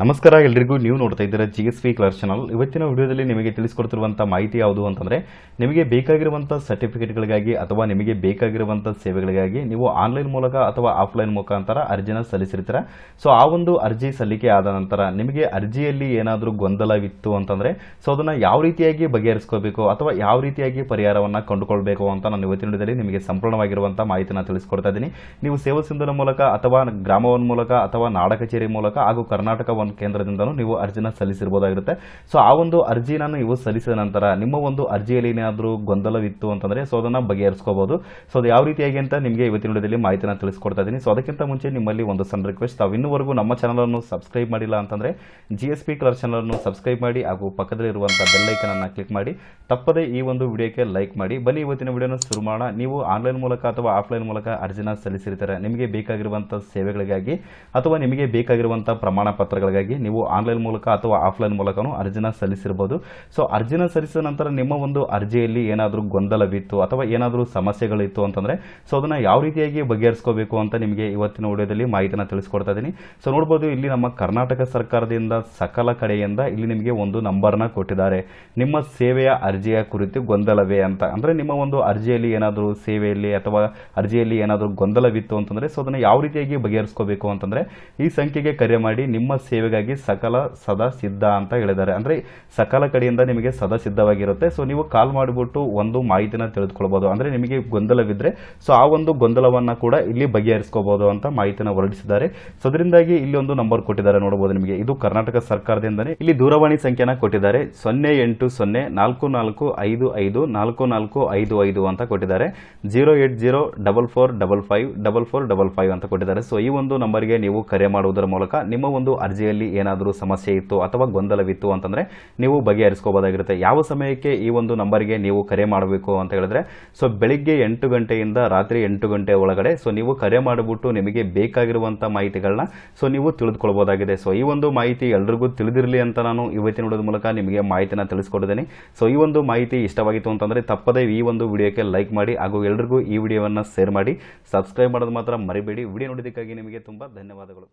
ನಮಸ್ಕಾರ, ಎಲ್ರಿಗೂ ನೀವು ನೋಡ್ತಾ ಇದ್ದೀರಾ G S V colour channel ಇವತ್ತಿನ ವಿಡಿಯೋದಲ್ಲಿ ನಿಮಗೆ ತಿಳಿಸ್ಕೊಡ್ತಿರುವಂಥ ಮಾಹಿತಿ ಯಾವುದು ಅಂತಂದರೆ, ನಿಮಗೆ ಬೇಕಾಗಿರುವಂಥ ಸರ್ಟಿಫಿಕೇಟ್ಗಳಿಗಾಗಿ ಅಥವಾ ನಿಮಗೆ ಬೇಕಾಗಿರುವಂಥ ಸೇವೆಗಳಿಗಾಗಿ ನೀವು ಆನ್ಲೈನ್ ಮೂಲಕ ಅಥವಾ ಆಫ್ಲೈನ್ ಮುಖಾಂತರ ಅರ್ಜಿನ ಸಲ್ಲಿಸಿರ್ತೀರ. ಸೊ, ಆ ಒಂದು ಅರ್ಜಿ ಸಲ್ಲಿಕೆ ಆದ ನಂತರ ನಿಮಗೆ ಅರ್ಜಿಯಲ್ಲಿ ಏನಾದರೂ ಗೊಂದಲವಿತ್ತು ಅಂತಂದರೆ, ಸೊ, ಅದನ್ನು ಯಾವ ರೀತಿಯಾಗಿ ಬಗೆಹರಿಸ್ಕೋಬೇಕು ಅಥವಾ ಯಾವ ರೀತಿಯಾಗಿ ಪರಿಹಾರವನ್ನು ಕಂಡುಕೊಳ್ಬೇಕು ಅಂತ ನಾನು ಇವತ್ತಿನ ವಿಡಿಯೋದಲ್ಲಿ ನಿಮಗೆ ಸಂಪೂರ್ಣವಾಗಿರುವಂಥ ಮಾಹಿತಿನ ತಿಳಿಸ್ಕೊಡ್ತಾ ಇದ್ದೀನಿ. ನೀವು ಸೇವಾ ಸಿಂಧುನ ಮೂಲಕ ಅಥವಾ ಗ್ರಾಮವನ್ ಮೂಲಕ ಅಥವಾ ನಾಡ ಕಚೇರಿ ಮೂಲಕ ಹಾಗೂ ಕರ್ನಾಟಕ ಒನ್ ಕೇಂದ್ರದಿಂದನೂ ನೀವು ಅರ್ಜಿನ ಸಲ್ಲಿಸಿರ್ಬೋದಾಗಿರುತ್ತೆ. ಸೊ ಆ ಒಂದು ಅರ್ಜಿನ ನೀವು ಸಲ್ಲಿಸಿದ ನಂತರ ನಿಮ್ಮ ಒಂದು ಅರ್ಜಿಯಲ್ಲಿ ಏನಾದರೂ ಗೊಂದಲವಿತ್ತು ಅಂತಂದರೆ ಸೊ, ಅದನ್ನು ಬಗೆಹರಿಸ್ಕೋಬಹುದು ಸೊ ಅದು ಯಾವ ರೀತಿಯಾಗಿ ಅಂತ ನಿಮಗೆ ಇವತ್ತಿನ ವಿಡಿಯೋದಲ್ಲಿ ಮಾಹಿತಿನ ತಿಳಿಸ್ಕೊಡ್ತಾ ಇದ್ದೀನಿ. ಸೊ ಅದಕ್ಕಿಂತ ಮುಂಚೆ ನಿಮ್ಮಲ್ಲಿ ಒಂದು ಸಣ್ಣ ರಿಕ್ವೆಸ್ಟ್ ತಾವು ಇನ್ನೂವರೆಗೂ ನಮ್ಮ ಚಾನಲನ್ನು ಸಬ್ಸ್ಕ್ರೈಬ್ ಮಾಡಿಲ್ಲ ಅಂತಂದರೆ ಜಿ ಎಸ್ ಪಿ ಕಲರ್ ಚಾನಲನ್ನು ಸಬ್ಸ್ಕ್ರೈಬ್ ಮಾಡಿ, ಹಾಗೂ ಪಕ್ಕದಲ್ಲಿರುವಂಥ ಬೆಲ್ಲೈಕನನ್ನು ಕ್ಲಿಕ್ ಮಾಡಿ. ತಪ್ಪದೇ ಈ ಒಂದು ವಿಡಿಯೋಕ್ಕೆ ಲೈಕ್ ಮಾಡಿ. ಬನ್ನಿ, ಇವತ್ತಿನ ವಿಡಿಯೋನ ಶುರು ಮಾಡೋಣ. ನೀವು ಆನ್ಲೈನ್ ಮೂಲಕ ಅಥವಾ ಆಫ್ಲೈನ್ ಮೂಲಕ ಅರ್ಜಿನ ಸಲ್ಲಿಸಿರ್ತಾರೆ. ನಿಮಗೆ ಬೇಕಾಗಿರುವಂಥ ಸೇವೆಗಳಿಗಾಗಿ ಅಥವಾ ನಿಮಗೆ ಬೇಕಾಗಿರುವಂಥ ಪ್ರಮಾಣ ನೀವು ಆನ್ಲೈನ್ ಮೂಲಕ ಅಥವಾ ಆಫ್ಲೈನ್ ಮೂಲಕನೂ ಅರ್ಜಿನ ಸಲ್ಲಿಸಿರ್ಬೋದು. ಸೊ ಅರ್ಜಿನ ಸಲ್ಲಿಸಿದ ನಂತರ ನಿಮ್ಮ ಒಂದು ಅರ್ಜಿಯಲ್ಲಿ ಏನಾದರೂ ಗೊಂದಲವಿತ್ತು ಅಥವಾ ಏನಾದರೂ ಸಮಸ್ಯೆಗಳಿತ್ತು ಅಂತಂದರೆ ಸೊ ಅದನ್ನು ಯಾವ ರೀತಿಯಾಗಿ ಬಗೆಹರಿಸ್ಕೋಬೇಕು ಅಂತ ನಿಮಗೆ ಇವತ್ತಿನ ವಿಡಿಯೋದಲ್ಲಿ ಮಾಹಿತಿನ ತಿಳಿಸ್ಕೊಡ್ತಾ ಇದ್ದೀನಿ ಸೊ ನೋಡ್ಬೋದು ಇಲ್ಲಿ ನಮ್ಮ ಕರ್ನಾಟಕ ಸರ್ಕಾರದಿಂದ ಸಕಲ ಕಡೆಯಿಂದ ಇಲ್ಲಿ ನಿಮಗೆ ಒಂದು ನಂಬರ್ನ ಕೊಟ್ಟಿದ್ದಾರೆ. ನಿಮ್ಮ ಸೇವೆಯ ಅರ್ಜಿಯ ಕುರಿತು ಗೊಂದಲವೇ ಅಂತ. ಅಂದರೆ ನಿಮ್ಮ ಒಂದು ಅರ್ಜಿಯಲ್ಲಿ ಏನಾದರೂ ಸೇವೆಯಲ್ಲಿ ಅಥವಾ ಅರ್ಜಿಯಲ್ಲಿ ಏನಾದರೂ ಗೊಂದಲವಿತ್ತು ಅಂತಂದರೆ ಸೊ ಅದನ್ನು ಯಾವ ರೀತಿಯಾಗಿ ಬಗೆಹರಿಸ್ಕೋಬೇಕು ಅಂತಂದರೆ, ಈ ಸಂಖ್ಯೆಗೆ ಕರೆ ಮಾಡಿ ನಿಮ್ಮ ಸೇವೆಗಾಗಿ ಸಕಲ ಸದಾ ಸಿದ್ಧ ಅಂತ ಹೇಳಿದ್ದಾರೆ. ಅಂದರೆ ಸಕಲ ಕಡೆಯಿಂದ ನಿಮಗೆ ಸದಾ ಸಿದ್ಧವಾಗಿರುತ್ತೆ. ಸೊ ನೀವು ಕಾಲ್ ಮಾಡಿಬಿಟ್ಟು ಒಂದು ಮಾಹಿತಿನ ತಿಳಿದುಕೊಳ್ಬೋದು. ಅಂದರೆ ನಿಮಗೆ ಗೊಂದಲವಿದ್ದರೆ ಸೊ ಆ ಒಂದು ಗೊಂದಲವನ್ನು ಕೂಡ ಇಲ್ಲಿ ಬಗೆಹರಿಸ್ಕೋಬಹುದು ಅಂತ ಮಾಹಿತಿನ ಹೊರಡಿಸಿದ್ದಾರೆ. ಸೊ ಅದರಿಂದಾಗಿ ಇಲ್ಲಿ ಒಂದು ನಂಬರ್ ಕೊಟ್ಟಿದ್ದಾರೆ ನೋಡಬಹುದು ನಿಮಗೆ. ಇದು ಕರ್ನಾಟಕ ಸರ್ಕಾರದಿಂದನೇ ಇಲ್ಲಿ ದೂರವಾಣಿ ಸಂಖ್ಯೆನ ಕೊಟ್ಟಿದ್ದಾರೆ. ಸೊನ್ನೆ ಎಂಟು ಸೊನ್ನೆ ನಾಲ್ಕು ನಾಲ್ಕು ಐದು ಐದು ನಾಲ್ಕು ನಾಲ್ಕು ಐದು ಐದು ಅಂತ ಕೊಟ್ಟಿದ್ದಾರೆ. Zero eight zero double four double five double four double five ಅಂತ ಕೊಟ್ಟಿದ್ದಾರೆ. ಸೊ ಈ ಒಂದು ನಂಬರ್ಗೆ ನೀವು ಕರೆ ಮಾಡುವುದರ ಮೂಲಕ ನಿಮ್ಮ ಒಂದು ಅರ್ಜಿಯಲ್ಲಿ ಏನಾದರೂ ಸಮಸ್ಯೆ ಇತ್ತು ಅಥವಾ ಗೊಂದಲವಿತ್ತು ಅಂತಂದರೆ ನೀವು ಬಗೆಹರಿಸ್ಕೋಬೋದಾಗಿರುತ್ತೆ. ಯಾವ ಸಮಯಕ್ಕೆ ಈ ಒಂದು ನಂಬರ್ಗೆ ನೀವು ಕರೆ ಮಾಡಬೇಕು ಅಂತ ಹೇಳಿದ್ರೆ, ಸೊ ಬೆಳಿಗ್ಗೆ ಎಂಟು ಗಂಟೆಯಿಂದ ರಾತ್ರಿ ಎಂಟು ಗಂಟೆ ಒಳಗಡೆ, ಸೊ ನೀವು ಕರೆ ಮಾಡಿಬಿಟ್ಟು ನಿಮಗೆ ಬೇಕಾಗಿರುವಂಥ ಮಾಹಿತಿಗಳನ್ನ, ಸೊ ನೀವು ತಿಳಿದುಕೊಳ್ಬೋದಾಗಿದೆ. ಸೊ ಈ ಒಂದು ಮಾಹಿತಿ ಎಲ್ರಿಗೂ ತಿಳಿದಿರಲಿ ಅಂತ ನಾನು ಇವತ್ತಿನ ನೋಡೋದ ಮೂಲಕ ನಿಮಗೆ ಮಾಹಿತಿನ ತಿಳಿಸ್ಕೊಡ್ತೀನಿ ಸೊ ಈ ಒಂದು ಮಾಹಿತಿ ಇಷ್ಟವಾಗಿತ್ತು ಅಂತಂದರೆ ತಪ್ಪದೇ ಈ ಒಂದು ವಿಡಿಯೋಕ್ಕೆ ಲೈಕ್ ಮಾಡಿ, ಹಾಗೂ ಎಲ್ರಿಗೂ ಈ ವಿಡಿಯೋವನ್ನು ಶೇರ್ ಮಾಡಿ. ಸಬ್ಸ್ಕ್ರೈಬ್ ಮಾಡೋದು ಮಾತ್ರ ಮರಿಬೇಡಿ. ವಿಡಿಯೋ ನೋಡೋದಕ್ಕಾಗಿ ನಿಮಗೆ ತುಂಬ ಧನ್ಯವಾದಗಳು.